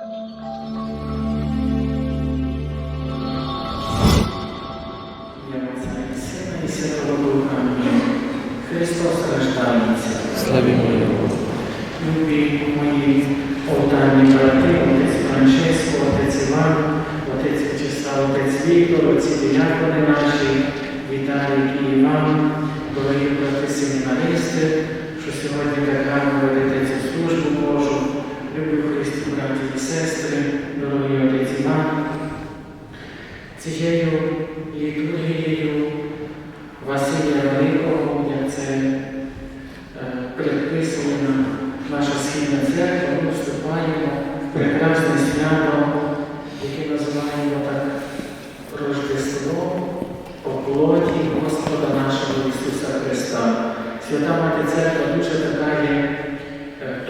Христос рождається. Славімо Його. Любі мої олтарні брати, отець Франческо, отець Іван, отець Вячеслав, отець Віктор, отці диякони наші, Віталій і Іван, дорогі брати семінаристи, що сьогодні так гарно ведете цю службу Божу.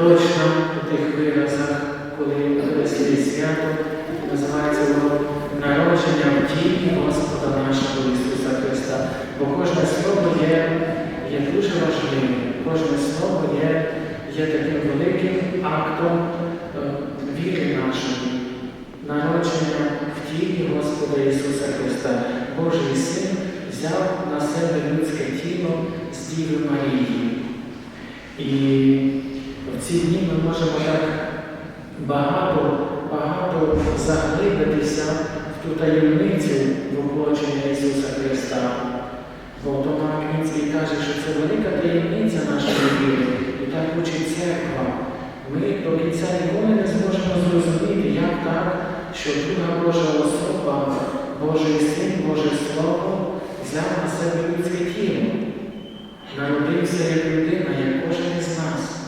Точна у тих виразах, коли веселі свято, називається воно народження в тілі Господа нашого Ісуса Христа. Бо кожне слово є, є дуже важливим, кожне слово є, є таким великим актом е, віри нашої, народження в тілі Господа Ісуса Христа. Божий Син взяв на себе людське тіло з Діви Марії. І ці дні ми можемо так багато, багато заглибитися в ту таємницю воплочення Ісуса Христа. Бо Тома Аквінський каже, що це велика таємниця нашої віри, і так учить церква. Ми до кінця ніколи не зможемо зрозуміти, як так, що друга Божа особа, Божий Син, Боже Слово взяв на себе людське тіло, народився як людина, як кожен із нас.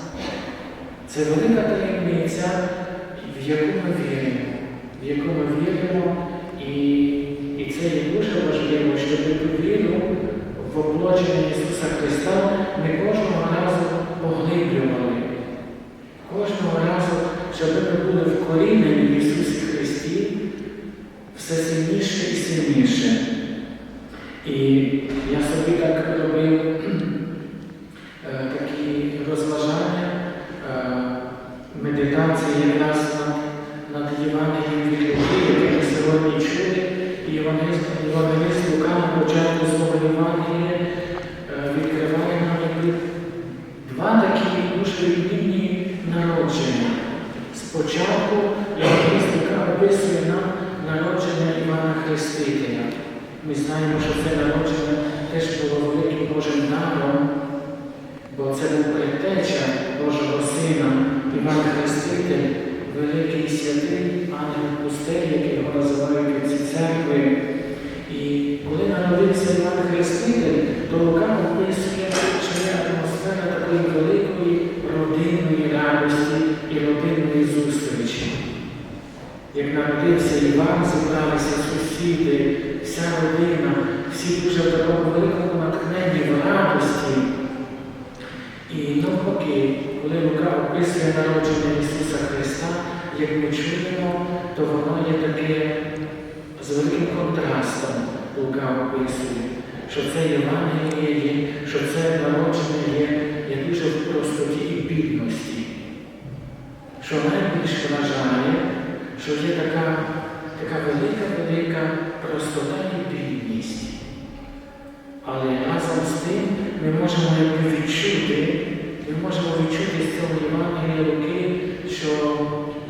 Це велика таємниця, в яку ми віримо, в яку ми віримо, і, і це є дуже важливо, щоб ту віру в оплочення Ісуса Христа ми кожного разу поглиблювали. Кожного разу, щоб ми були вкорінені в Ісусі Христі все сильніше і сильніше. І я собі так робив е, такі розважання, е, медитації якраз над, над Євангелієм від Луки, яке ми сьогодні чули, і Євангеліст Євангеліст Лука на початку свого Євангелія е, відкриває нам якби два такі дуже відмінні народження. Спочатку Євангеліст Лука описує нам народження Івана Хрестителя. Ми знаємо, що це народження теж було великим Божим даром, бо це був предтеча Божого Сина, Іван Хреститель, великий святий пустель, який його називають ці церкви. І коли народився Іван Хреститель, то Лука описує, що атмосфера такої великої родинної радості і родинної зустрічі. Як народився Іван, зібралися сусіди, вся родина, всі дуже в такому великому натхненні в радості. І навпаки, коли Лука описує народження Ісуса Христа, як ми чуємо, то воно є таке з великим контрастом Лука описує, що це Євангеліє є, що це народження є, є дуже в простоті і бідності. Що найбільш вражає, що є така, така велика-велика простота і бідність. Але разом з тим ми можемо відчути, ми можемо відчути з цього Євангелія Луки, що,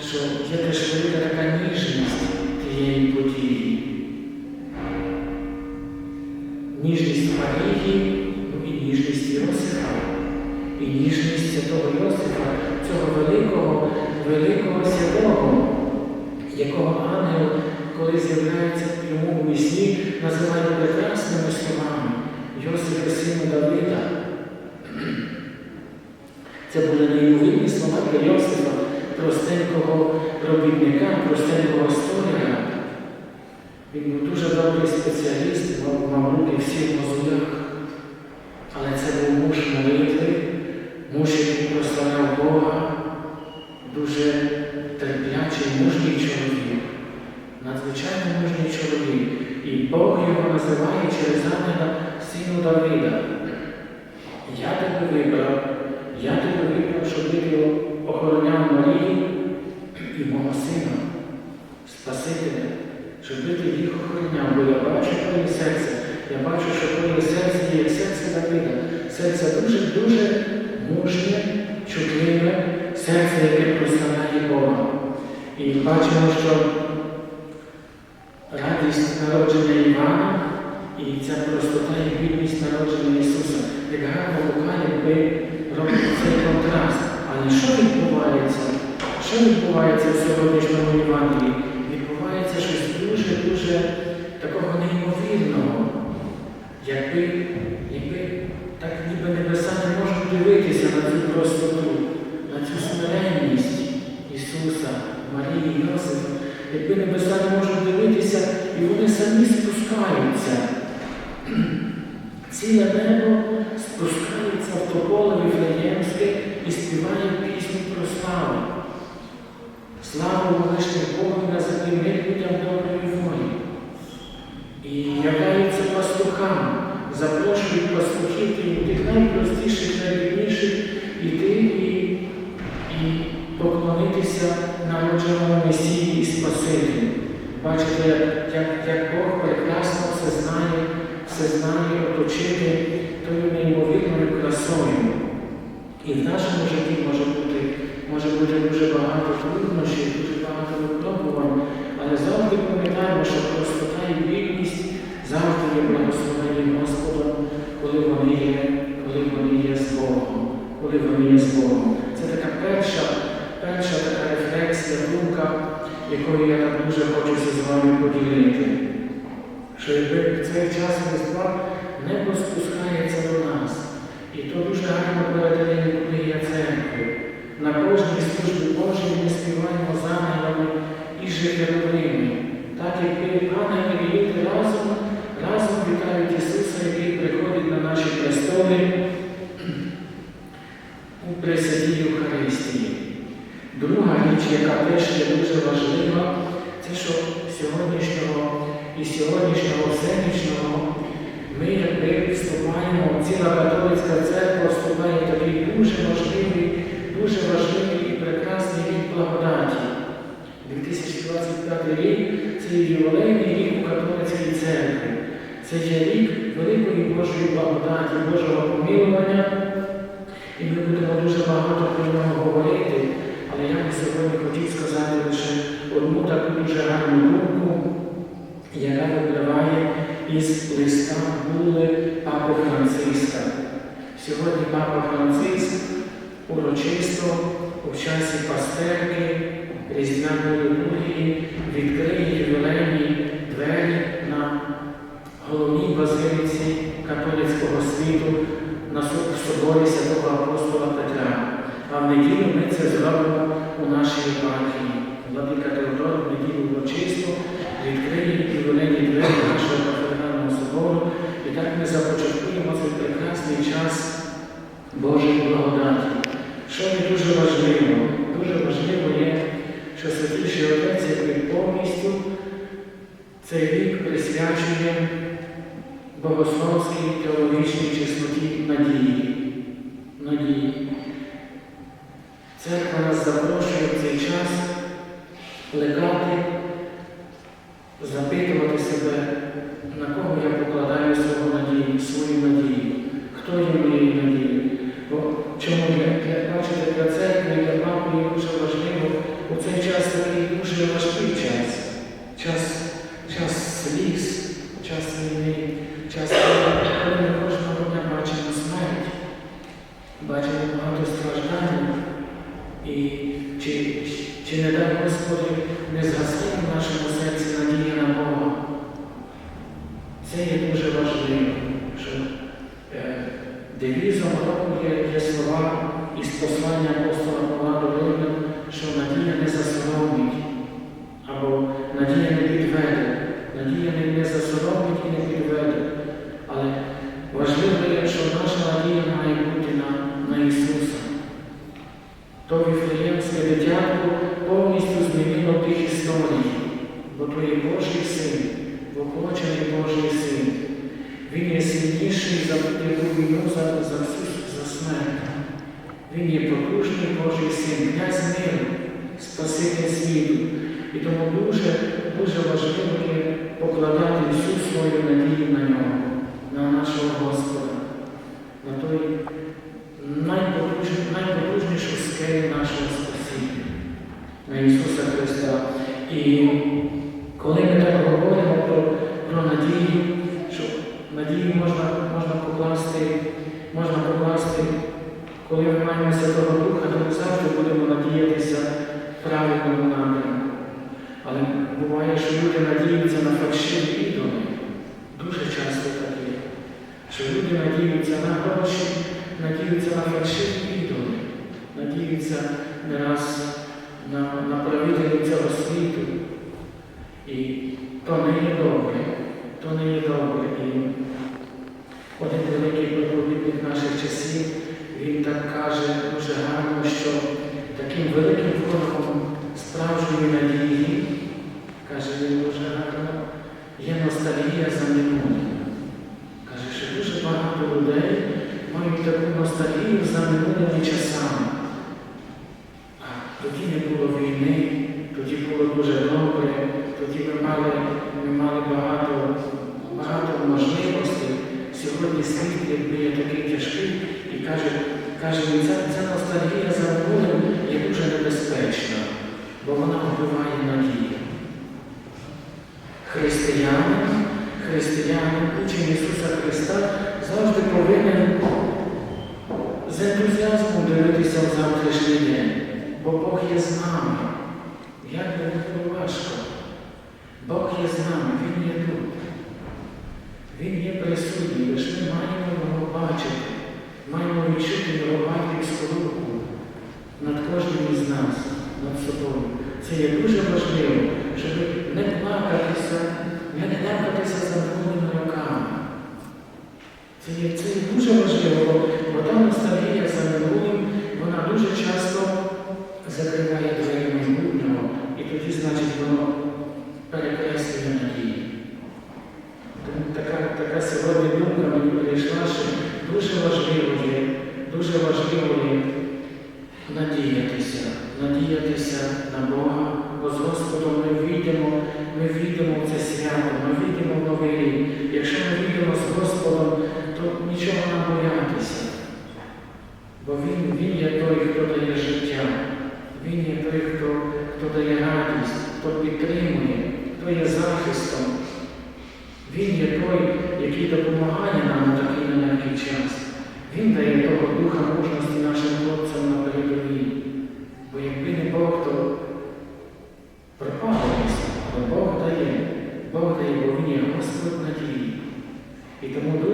що є теж велика така ніжність тієї події. Ніжність Марії ну, і ніжність Йосифа, і ніжність святого Йосифа, цього великого, великого святого, якого ангел, коли з'являється йому у вісні, називає прекрасними словами Йосифа, сину Давида. Це були неймовірні слова для Йосифа, простенького робітника, простенького столяра. Він був дуже добрий спеціаліст, мав, руки всі в мозолях. Але це був муж молитви, муж, який прославляв Бога, дуже терплячий, мужній чоловік, надзвичайно мужній чоловік. І Бог його називає через ангела сину Давида. Я тебе вибрав, я тебе вибрав, щоб ти його охороняв Марію, і мого сина, Спасителя, щоб ти їх охороняв, бо я бачу твоє серце. Я бачу, що твоє серце є як серце Давида. Серце дуже-дуже мужнє, чутливе, серце, яке прославляє Бога. І бачимо, що радість народження Івана і ця простота і бідність народження Ісуса, як гарно Лука, якби робить цей контраст. Але що відбувається? Що відбувається в сьогоднішньому Євангелії? Відбувається щось дуже-дуже такого неймовірного, якби, якби так ніби небеса не можуть дивитися на цю простоту, на цю смиренність Ісуса, Марії, Йосифа, якби небеса не можуть дивитися, і вони самі спускаються. Ціле небо спускається в тополе Віфлеємське і співає пісню про славу. Славу величних Богу на землі мир людям доброї волі. І являються пастухам, запрошують пастухів і тих найпростіших, найбідніших іти і, і поклонитися народженому Месії і Спасителю. Бачите, як, як Бог прекрасно все знає, все знає оточити тою неймовірною красою. І в нашому житті може бути, може бути дуже багато З Богом. Це така перша, перша така рефлексія, думка, якою я так дуже хочуся з вами поділити. Що якби цей час Різдва небо спускається до нас. І то дуже гарно передає, є церкви. На кожній службі Божій ми співаємо з ангелами і жителями. Так як ангели разом, разом вітають Ісуса, який приходить на наші престоли у Пресвятій Євхаристії. Друга річ, яка теж є дуже важлива, це що сьогоднішнього і сьогоднішнього всенічного ми якби вступаємо, ціла католицька церква вступає такий дуже важливий, дуже важливий і прекрасний рік благодаті. 2025 рік це ювілейний рік у католицькій церкві. Це є рік великої Божої благодаті, Божого помилування. І ми будемо дуже багато про нього говорити, але я би сьогодні хотів сказати лише одну таку дуже гарну думку, яка випливає із листа були Папи Франциска. Сьогодні Папа Франциск урочисто у часі пастерки Різдвяної літургії відкриє ювілейні двері на головній базиліці католицького світу на соборі святого апостола Петра. А в неділю ми це зробимо у нашій єпархії. Владика Теодор в неділю урочисто відкриє ювілейні двері нашого кафедрального собору. І так ми започаткуємо цей прекрасний час Божої благодаті. Що є дуже важливо? Дуже важливо є, що Святіший Отець якби повністю цей рік присвячує богословській теологічній чесноті надії. Церква нас запрошує в цей час плекати, запитувати себе, на кого я покладаю свою надію, свою надію, хто є моєю надією. Бо чому я, я бачите, для церкви, для папи дуже важливо у цей час такий дуже важкий час. Час, час сліз, час війни, час, коли ми кожного дня бачимо смерть, бачимо багато страждань. І чи, чи не дай Господи, не згасає в нашому серці надія на Бога? Це є дуже важливо, що е, девізом року є, є слова із послання апостола Павла до Римлян, що надія не засоромить, або надія не підведе, надія не, не засоромить і не підведе. Але важливо є, що наша надія має бути на, на Ісуса. То Віфлеємське дитятко повністю змінило тих історій, бо то є Божий син, воплочений Божий син. Він є сильніший за яку війну за, за, всю- за смерть. Він є потужний Божий син, князь миру, Світу. І тому дуже, дуже важливо є покладати всю свою надію на нього, на нашого Господа, на той найпотужнішу, скелю нашого спасіння, на Ісуса Христа. І коли ми так говоримо про, про надію, що надію можна, можна покласти, можна покласти, коли ми маємо Святого Духа, то ми завжди будемо надіятися в правильному напрямку. Але буває, що люди надіються на фальшиві ідоли. Дуже часто так є. Що люди надіються на гроші, надіються на фальшиві ідоли, надіються не раз на, на правителів цього світу. І то не є добре, то не є добре. І один великий проповідник наших часів, він так каже дуже гарно, що таким великим ворогом справжньої надії, каже він дуже гарно, є ностальгія за минулим. Каже, що дуже багато людей мають таку ностальгію за минулими часами. А тоді не було війни, тоді було дуже добре, тоді ми мали, ми мали багато, багато можливостей. Сьогодні світ якби є такий тяжкий і каже, каже ця, ця ностальгія за минулим є дуже небезпечна, бо вона вбиває надію. Християнин, християнин, учень Ісуса Христа завжди повинен з ентузіазмом дивитися в завтрашній день, бо Бог є з нами. Як би не було важко. Бог є з нами, Він є тут. Він є присутній, лише ми маємо його бачити, маємо відчути його батьківську руку над кожним із нас, над собою. Це є дуже важливо, щоб не плакатися, не плакатися за минулими роками. Це є, це є дуже важливо, бо та ностальгія за минулим, вона дуже часто закриває двері майбутнього, і тоді, значить, воно перекреслює надії. Така, така сьогодні думка мені прийшла, що дуже важливо є, дуже важливо є надіятися, надіятися на Бога, бо з Господом ми війдемо, ми війдемо в це свято, ми війдемо в новий рік. Якщо ми війдемо з Господом, то нічого нам боятися. Бо Він, він є той, хто дає життя, Він є той, хто, хто дає радість, хто підтримує, хто є захистом. Він є той, який допомагає нам у такий нелегкий час. Він дає того духа мужності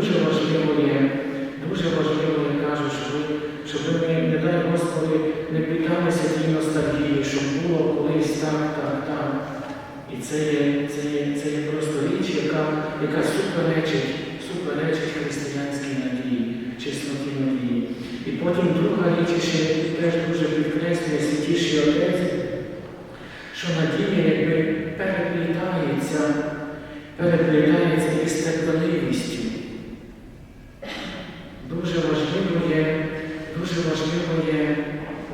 дуже важливо є, дуже важливо, я кажу, щоб, ми, не дай Господи, не піддалися тій ностальгії, щоб було колись так, так, так. І це є, це є, це є просто річ, яка, яка суперечить, суперечить християнській надії, чесноті надії. І потім друга річ, ще теж дуже підкреслює святіший отець, що надія якби переплітається, переплітається із терпеливістю. Дуже важливо є, дуже важливо є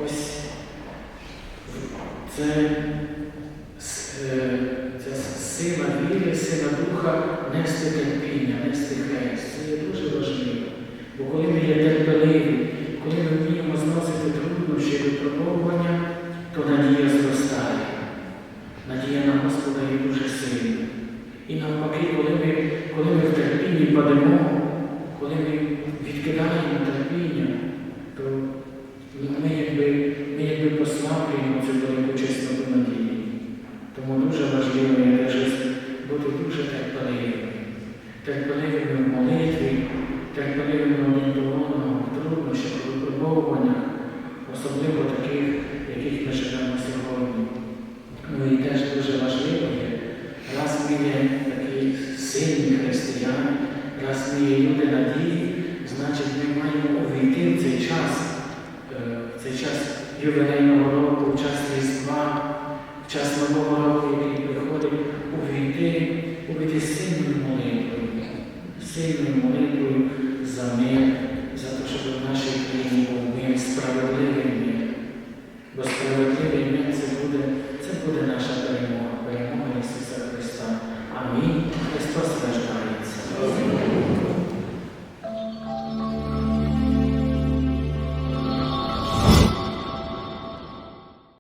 ось це е, ця сила віри, сила духа нести терпіння, нести хрест. Це є дуже важливо. Бо коли ми є терпеливі, коли ми вміємо зносити труднощі випробовування, то надія зростає. Надія на Господа є дуже сильна. І навпаки, коли ми, коли ми в терпінні падемо, коли ми відкидаємо терпіння, року, який приходить, увійти, увійти сильною молитвою, сильною молитвою за мир, за те, щоб в нашій країні був